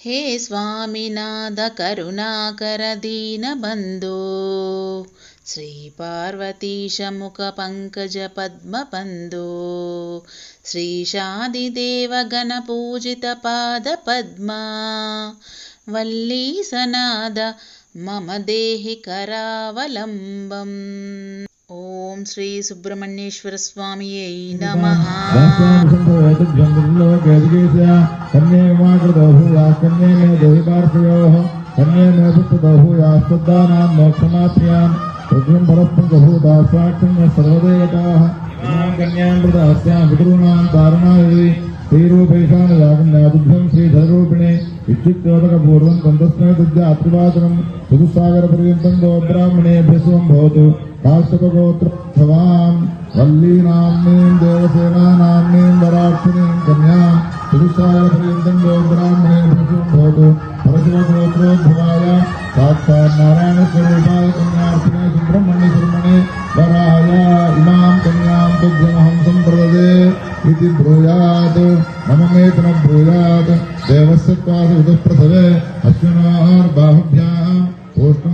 हे स्वामिनाथ करुणाकर श्रीपार्वतीशमुखपङ्कजपद्मबन्धो श्रीशादिदेवगणपूजितपादपद्मा वल्लीसनाद मम देहि करावलम्बम् ॐ श्रीसुब्रह्मण्येश्वरस्वामियै नमः कन्ये माकृतो भूयाः कन्ये मे देहि पार्श्वयोः कन्ये मे पुत्रतो भूयास्तद्दानां मोक्षमाप्याम् रुद्रं శ్రీరూపేషాన యాగం నాబుద్ధం శ్రీధరూపిణే విద్యుక్తోదకపూర్వం తంతస్నాతుద్యాత్రివాదనం చతుస్సాగర పర్యంతం గోబ్రాహ్మణే అభ్యసువం భవతు. కాశ్యపగోత్రవాం వల్లీనామ్నీం దేవసేనానామ్నీం వరాక్షిణీం కన్యాం చతుస్సాగర పర్యంతం గోబ్రాహ్మణే అభ్యసువం భవతు. పరశువగోత్రోద్భవాయ సాక్షాత్ నారాయణ స్వరూపాయ కన్యా देवस्य त्वासि उदः प्रसवे अश्विनोर्बाहुभ्याम् ओष्णा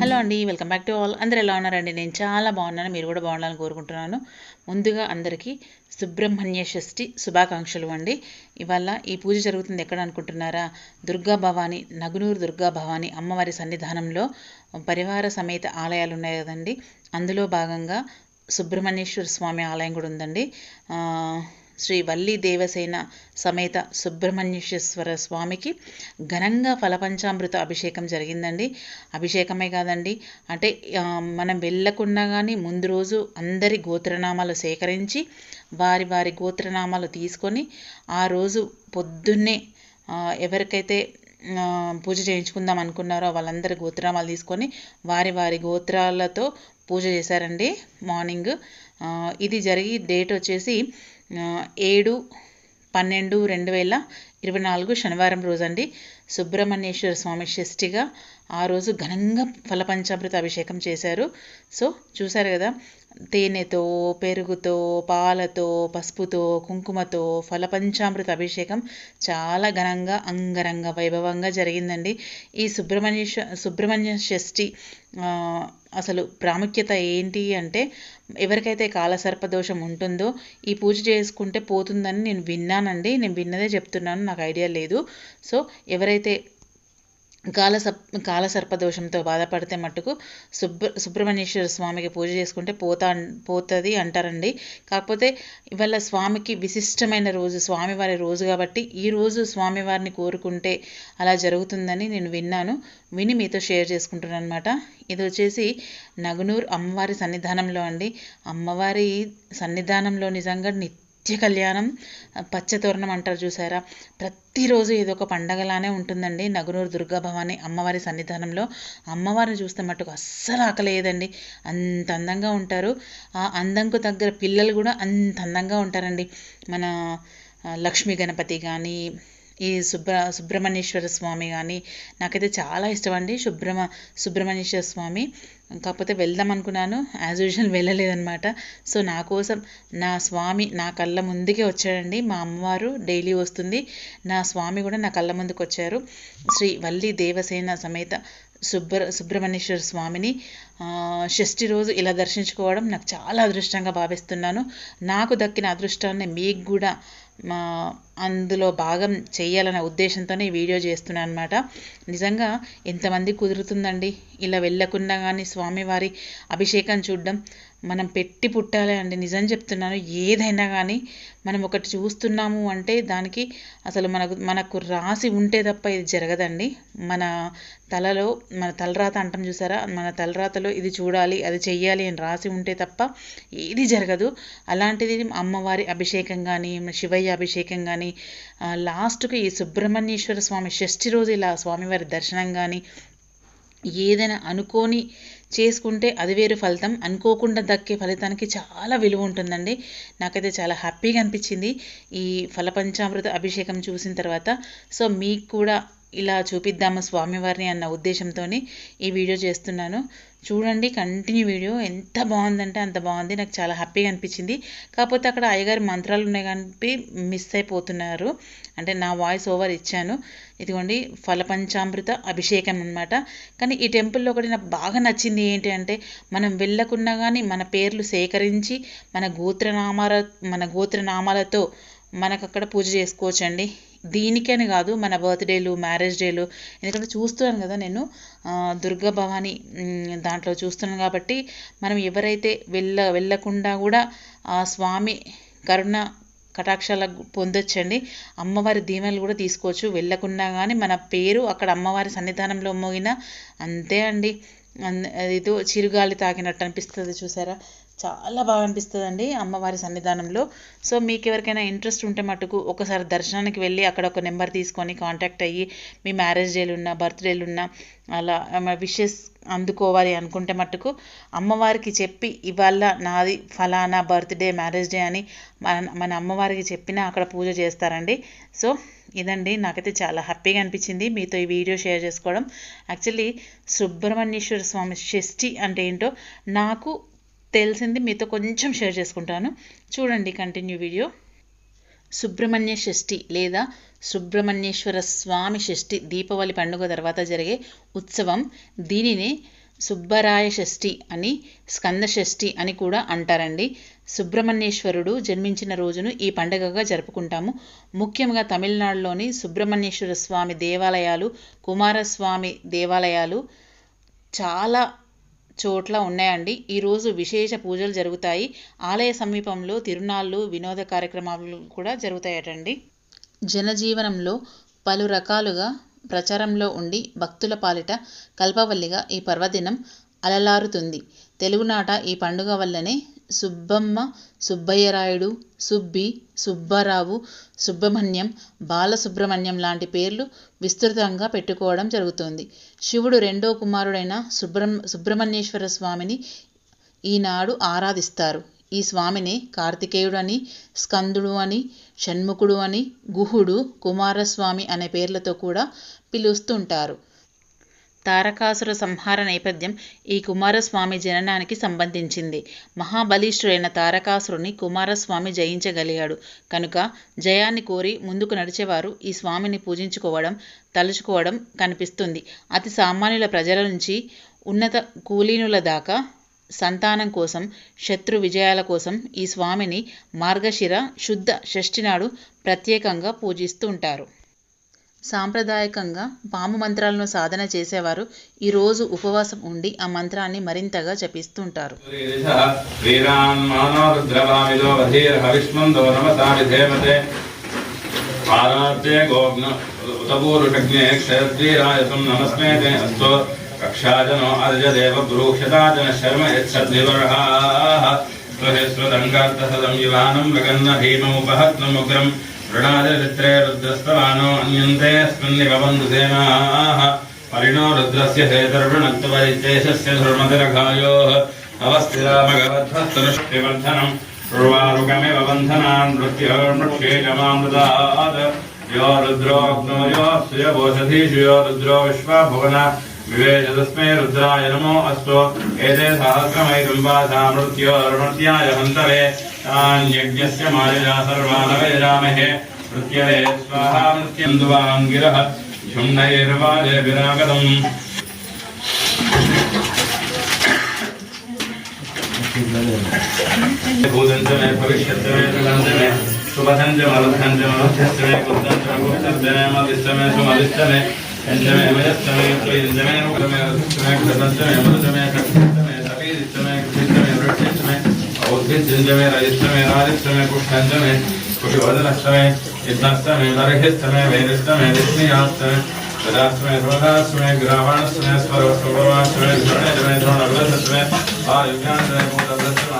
హలో అండి వెల్కమ్ బ్యాక్ టు ఆల్ అందరు ఎలా ఉన్నారండి నేను చాలా బాగున్నాను మీరు కూడా బాగుండాలని కోరుకుంటున్నాను ముందుగా అందరికీ సుబ్రహ్మణ్య షష్ఠి శుభాకాంక్షలు అండి ఇవాళ ఈ పూజ జరుగుతుంది ఎక్కడ అనుకుంటున్నారా దుర్గా భవాని నగునూరు దుర్గా భవాని అమ్మవారి సన్నిధానంలో పరివార సమేత ఆలయాలు ఉన్నాయి కదండి అందులో భాగంగా సుబ్రహ్మణ్యేశ్వర స్వామి ఆలయం కూడా ఉందండి. శ్రీ వల్లి దేవసేన సమేత సుబ్రహ్మణ్యేశ్వర స్వామికి ఘనంగా ఫలపంచామృత అభిషేకం జరిగిందండి. అభిషేకమే కాదండి అంటే మనం వెళ్ళకుండా కానీ ముందు రోజు అందరి గోత్రనామాలు సేకరించి వారి వారి గోత్రనామాలు తీసుకొని ఆ రోజు పొద్దున్నే ఎవరికైతే పూజ చేయించుకుందాం అనుకున్నారో వాళ్ళందరి గోత్రనామాలు తీసుకొని వారి వారి గోత్రాలతో పూజ చేశారండి మార్నింగ్ ఇది జరిగి డేట్ వచ్చేసి ఏడు పన్నెండు రెండు వేల ఇరవై నాలుగు శనివారం రోజండి. సుబ్రహ్మణ్యేశ్వర స్వామి షష్ఠిగా ఆ రోజు ఘనంగా ఫలపంచామృత అభిషేకం చేశారు. సో చూశారు కదా తేనెతో పెరుగుతో పాలతో పసుపుతో కుంకుమతో ఫలపంచామృత అభిషేకం చాలా ఘనంగా అంగరంగ వైభవంగా జరిగిందండి. ఈ సుబ్రహ్మణ్య సుబ్రహ్మణ్య షష్ఠి అసలు ప్రాముఖ్యత ఏంటి అంటే ఎవరికైతే కాలసర్పదోషం ఉంటుందో ఈ పూజ చేసుకుంటే పోతుందని నేను విన్నానండి. నేను విన్నదే చెప్తున్నాను నాకు ఐడియా లేదు. సో ఎవరైతే కాల సప్ కాలసర్పదోషంతో బాధపడితే మట్టుకు సుబ్ర సుబ్రహ్మణ్యేశ్వర స్వామికి పూజ చేసుకుంటే పోతా పోతుంది అంటారండి. కాకపోతే ఇవాళ స్వామికి విశిష్టమైన రోజు స్వామివారి రోజు కాబట్టి ఈ రోజు స్వామివారిని కోరుకుంటే అలా జరుగుతుందని నేను విన్నాను. విని మీతో షేర్ చేసుకుంటున్నాను అనమాట ఇది వచ్చేసి నగునూర్ అమ్మవారి సన్నిధానంలో అండి. అమ్మవారి సన్నిధానంలో నిజంగా నిత్య నిత్య కళ్యాణం పచ్చతోరణం అంటారు చూసారా? ప్రతిరోజు ఏదో ఒక పండగలానే ఉంటుందండి. నగునూరు దుర్గా భవాని అమ్మవారి సన్నిధానంలో అమ్మవారిని చూస్తే మట్టుకు అస్సలు ఆకలేదండి అంత అందంగా ఉంటారు. ఆ అందంకు తగ్గ పిల్లలు కూడా అంత అందంగా ఉంటారండి. మన లక్ష్మీ గణపతి కానీ ఈ సుబ్ర సుబ్రహ్మణ్యేశ్వర స్వామి కానీ నాకైతే చాలా ఇష్టం అండి సుబ్రహ్మ సుబ్రహ్మణ్యేశ్వర స్వామి. కాకపోతే వెళ్దాం అనుకున్నాను యాజ్ యూజువల్ వెళ్ళలేదనమాట సో నా కోసం నా స్వామి నా కళ్ళ ముందుకే వచ్చాడండి. మా అమ్మవారు డైలీ వస్తుంది. నా స్వామి కూడా నా కళ్ళ ముందుకు వచ్చారు. శ్రీ వల్లి దేవసేన సమేత సుబ్ర సుబ్రహ్మణ్యేశ్వర స్వామిని షష్ఠి రోజు ఇలా దర్శించుకోవడం నాకు చాలా అదృష్టంగా భావిస్తున్నాను. నాకు దక్కిన అదృష్టాన్ని మీకు కూడా మా అందులో భాగం చేయాలనే ఉద్దేశంతోనే ఈ వీడియో చేస్తున్నాను అనమాట నిజంగా ఎంతమంది కుదురుతుందండి. ఇలా వెళ్ళకుండా కానీ స్వామివారి అభిషేకం చూడడం మనం పెట్టి పుట్టాలి అండి. నిజం చెప్తున్నాను. ఏదైనా కానీ మనం ఒకటి చూస్తున్నాము అంటే దానికి అసలు మనకు మనకు రాసి ఉంటే తప్ప ఇది జరగదండి. మన తలలో మన తలరాత అంటాం చూసారా? మన తలరాతలో ఇది చూడాలి అది చెయ్యాలి అని రాసి ఉంటే తప్ప ఏది జరగదు. అలాంటిది అమ్మవారి అభిషేకం కానీ శివయ్య అభిషేకం కానీ లాస్ట్కి ఈ సుబ్రహ్మణ్యేశ్వర స్వామి షష్ఠి రోజు ఇలా స్వామివారి దర్శనం కానీ ఏదైనా అనుకోని చేసుకుంటే అది వేరు ఫలితం. అనుకోకుండా దక్కే ఫలితానికి చాలా విలువ ఉంటుందండి. నాకైతే చాలా హ్యాపీగా అనిపించింది. ఈ ఫలపంచామృత అభిషేకం చూసిన తర్వాత సో మీకు కూడా ఇలా చూపిద్దాము స్వామివారిని అన్న ఉద్దేశంతో ఈ వీడియో చేస్తున్నాను. చూడండి కంటిన్యూ వీడియో. ఎంత బాగుందంటే అంత బాగుంది. నాకు చాలా హ్యాపీగా అనిపించింది. కాకపోతే అక్కడ అయ్యగారి మంత్రాలు ఉన్నాయి కానీ మిస్ అయిపోతున్నారు. అంటే నా వాయిస్ ఓవర్ ఇచ్చాను. ఇదిగోండి ఫలపంచామృత అభిషేకం అన్నమాట. కానీ ఈ టెంపుల్లో ఒకటి నాకు బాగా నచ్చింది ఏంటి అంటే మనం వెళ్ళకున్నా కానీ మన పేర్లు సేకరించి మన గోత్రనామాల మన గోత్రనామాలతో మనకు అక్కడ పూజ చేసుకోవచ్చండి. దీనికని కాదు మన బర్త్డేలు మ్యారేజ్ డేలు ఎందుకంటే చూస్తున్నాను కదా నేను దుర్గా భవాని దాంట్లో చూస్తున్నాను కాబట్టి మనం ఎవరైతే వెళ్ళ వెళ్ళకుండా కూడా ఆ స్వామి కరుణ కటాక్షాల పొందొచ్చండి. అమ్మవారి దీవెనలు కూడా తీసుకోవచ్చు. వెళ్ళకున్నా కానీ మన పేరు అక్కడ అమ్మవారి సన్నిధానంలో మోగిన అంతే అండి. అన్- ఏదో చిరుగాలి తాకినట్టు అనిపిస్తుంది చూసారా? చాలా బాగా అనిపిస్తుంది అండి అమ్మవారి సన్నిధానంలో. సో మీకు ఎవరికైనా ఇంట్రెస్ట్ ఉంటే మటుకు ఒకసారి దర్శనానికి వెళ్ళి అక్కడ ఒక నెంబర్ తీసుకొని కాంటాక్ట్ అయ్యి మీ మ్యారేజ్ డేలు ఉన్నా బర్త్డేలు ఉన్నా అలా విషెస్ అందుకోవాలి అనుకుంటే మటుకు అమ్మవారికి చెప్పి ఇవాళ నాది ఫలానా బర్త్డే మ్యారేజ్ డే అని మన మన అమ్మవారికి చెప్పినా అక్కడ పూజ చేస్తారండి. సో ఇదండి. నాకైతే చాలా హ్యాపీగా అనిపించింది మీతో ఈ వీడియో షేర్ చేసుకోవడం. యాక్చువల్లీ సుబ్రహ్మణ్యేశ్వర స్వామి షష్ఠి అంటే ఏంటో నాకు తెలిసింది మీతో కొంచెం షేర్ చేసుకుంటాను. చూడండి కంటిన్యూ వీడియో సుబ్రహ్మణ్య షష్ఠి లేదా సుబ్రహ్మణ్యేశ్వర స్వామి షష్ఠి దీపావళి పండుగ తర్వాత జరిగే ఉత్సవం. దీనిని సుబ్బరాయ షష్ఠి అని స్కంద షష్ఠి అని కూడా అంటారండి. సుబ్రహ్మణ్యేశ్వరుడు జన్మించిన రోజును ఈ పండుగగా జరుపుకుంటాము. ముఖ్యంగా తమిళనాడులోని సుబ్రహ్మణ్యేశ్వర స్వామి దేవాలయాలు కుమారస్వామి దేవాలయాలు చాలా చోట్ల ఉన్నాయండి. ఈరోజు విశేష పూజలు జరుగుతాయి. ఆలయ సమీపంలో తిరునాళ్ళు వినోద కార్యక్రమాలు కూడా జరుగుతాయటండి. జనజీవనంలో పలు రకాలుగా ప్రచారంలో ఉండి భక్తుల పాలిట కల్పవల్లిగా ఈ పర్వదినం అలలారుతుంది. తెలుగునాట ఈ పండుగ వల్లనే సుబ్బమ్మ సుబ్బయ్యరాయుడు సుబ్బి సుబ్బారావు సుబ్రహ్మణ్యం బాలసుబ్రహ్మణ్యం లాంటి పేర్లు విస్తృతంగా పెట్టుకోవడం జరుగుతుంది. శివుడు రెండో కుమారుడైన సుబ్రహ్మ సుబ్రహ్మణ్యేశ్వర స్వామిని ఈనాడు ఆరాధిస్తారు. ఈ స్వామిని కార్తికేయుడు అని స్కందుడు అని షణ్ముఖుడు అని గుహుడు కుమారస్వామి అనే పేర్లతో కూడా పిలుస్తుంటారు. తారకాసుర సంహార నేపథ్యం ఈ కుమారస్వామి జననానికి సంబంధించింది. మహాబలిష్ఠుడైన తారకాసురుని కుమారస్వామి జయించగలిగాడు. కనుక జయాన్ని కోరి ముందుకు నడిచేవారు ఈ స్వామిని పూజించుకోవడం తలుచుకోవడం కనిపిస్తుంది. అతి సామాన్యుల ప్రజల నుంచి ఉన్నత కూలీనుల దాకా సంతానం కోసం శత్రు విజయాల కోసం ఈ స్వామిని మార్గశిర శుద్ధ షష్ఠి నాడు ప్రత్యేకంగా పూజిస్తూ ఉంటారు. సాంప్రదాయకంగా పాము మంత్రాలను సాధన చేసేవారు. ఈ రోజు ఉపవాసం ఉండి ఆ మంత్రాన్ని మరింతగా జపిస్తుంటారు. శ్రీరాన్మానో రుద్రవామిదో వధీర్హవిష్మందో నమతామి ధేమతే పారార్తే గోగ్న ఉతపూరుషజ్ఞే తే అస్తో కక్షాజనో అర్జదేవ పురుషతాజన శర్మ యత్సద్నివర్హాః స్వహస్వదంగార్థసదం యువానం మగన్న భీమముపహత్నముగ్రం రుణాదిరిత్రే రుద్రస్తవానో అన్యంతే స్మిన్నివ బంధుసేనాः परिणो रुद्रस्य हेतर्वणक्तपरिचेशस्य धर्मतिरघायोः अवस्थिरामगवध्वस्तनुष्टिवर्धनम् उर्वारुकमिव बन्धनान् मृत्योर्मृक्षेजमामृतात् यो रुद्रोऽग्नो यो सुयवोषधीषु यो रुद्रो विश्वा भुवना विवेश तस्मै रुद्राय नमो अस्तु। एते सहस्रमैकम्बासा मृत्योर्मृत्याय हन्तवे। तान् यज्ञस्य मायया सर्वानवेजामहे मृत्यवे स्वाहा मृत्युन्दुवाङ्गिरः शुण्डैर्वाजे विरागतम्। भूतञ्च मे भविष्यश्च मे सुगन्ध मे उद्भिजमे रजिष्टमे नारिष्टमे पुष्णजमे कुशिवर्धनष्टमे इद्धस्तमे नरहिस्तमे वेदिष्टमे विष्णुयास्तमे सदास्तमे ध्वनास्तमे ग्रावाणस्तमे स्वरस्तमे सर्वास्तमे ध्रणेजमे ध्रणवृद्धस्तमे आयुज्ञानस्तमे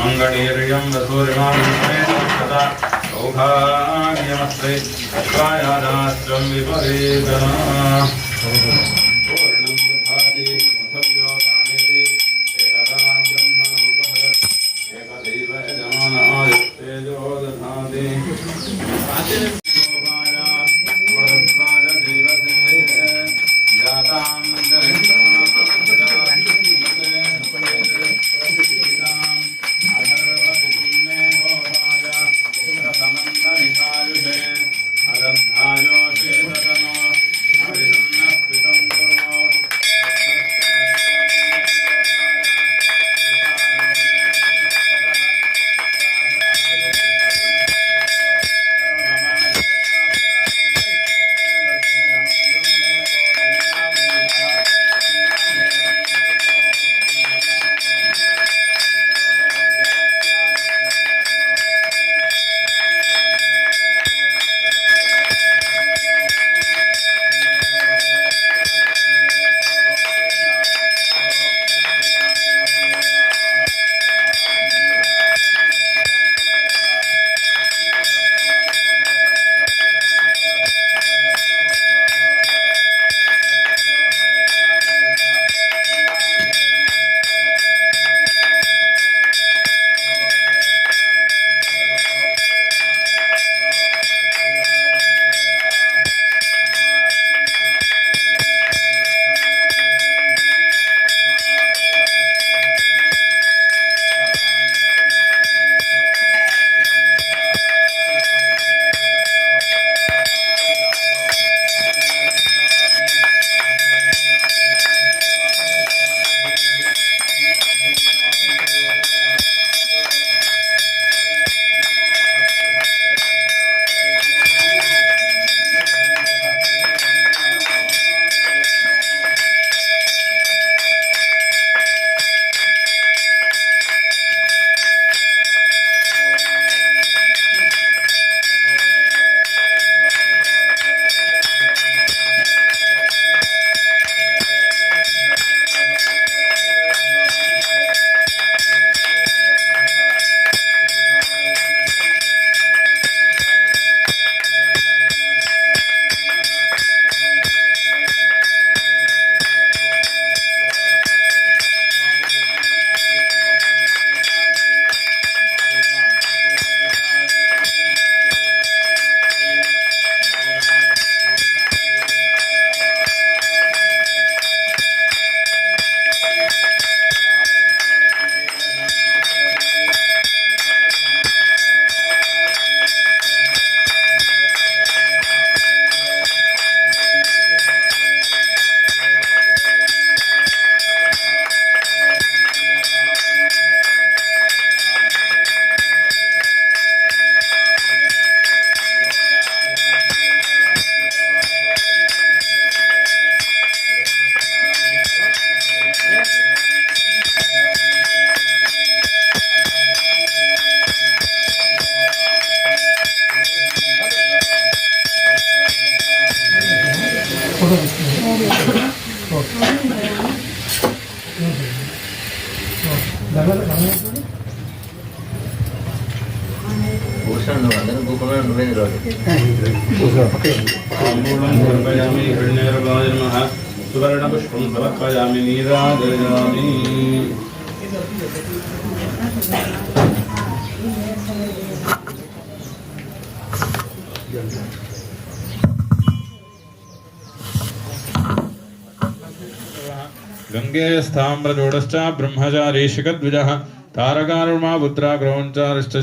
మంగళీర్యం వసూరిమాస్తదా సౌభాగ్యమస్త్రాయాదాస్త్రం విపరీతనా కూర్చోండి నువ్వు అందరం కూర్చున్నాడు నువ్వే రోజు సువర్ణ నీరాజయామి गङ्गेयस्थाम्रजोडश्च ब्रह्मचारी शिखद्विजः, तारकारुणा पुत्रा क्रौञ्चारिश्च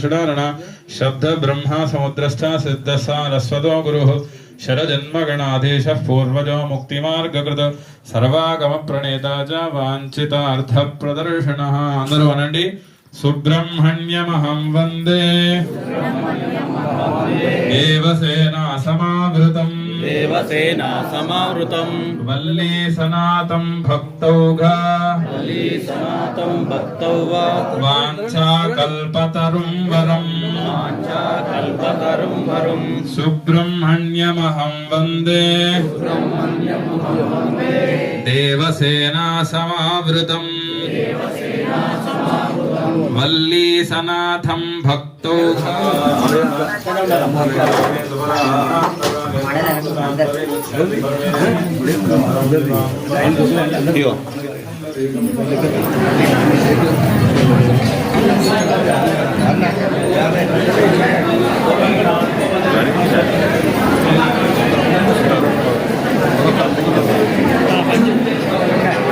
शब्द ब्रह्म समुद्रश्च सिद्धसारस्वतो गुरु, शरजन्मगणाधीश पूर्वजो मुक्तिमार्गकृत, सर्वागमप्रणेता च वाञ्छितार्थप्रदर्शनः। अन्दरु अनण्डि सुब्रह्मण्यमहं वंदे देवसेनासमावृतम् దేవసేనా సమావృతం వల్లీ సనాతం భక్తౌఘా సనాతం భక్తౌ వా వాంఛాకల్పతరుం వరం కల్పతరుం వరుం సుబ్రహ్మణ్యమహం వందే దేవసేనా సమావృతం వల్లీసనాథం భక్తో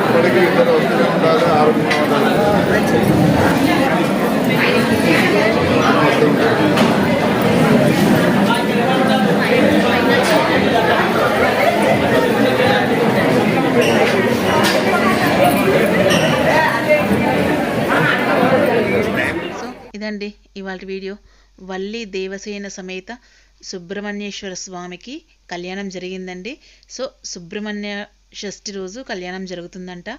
ఇప్పటికీ ఇద్దరు వస్తూనే ఉండాలి ఆరోగ్యంగా ఉండాలి సో ఇదండి ఇవాళ వీడియో వల్లి సమేత సుబ్రహ్మణ్యేశ్వర స్వామికి కళ్యాణం జరిగిందండి. సో సుబ్రహ్మణ్య షష్ఠి రోజు కళ్యాణం జరుగుతుందంట.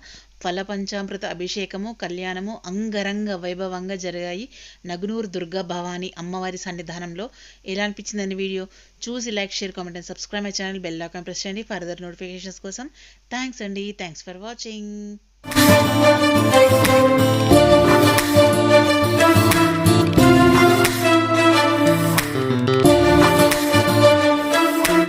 ఫల పంచామృత అభిషేకము కళ్యాణము అంగరంగ వైభవంగా జరిగాయి. నగునూరు దుర్గా భవాని అమ్మవారి సన్నిధానంలో. ఎలా అనిపించిందని వీడియో? చూసి like share comment and subscribe my channel. Bell icon press చేయండి ఫర్దర్ నోటిఫికేషన్స్ కోసం. థ్యాంక్స్ అండి. Thanks for watching.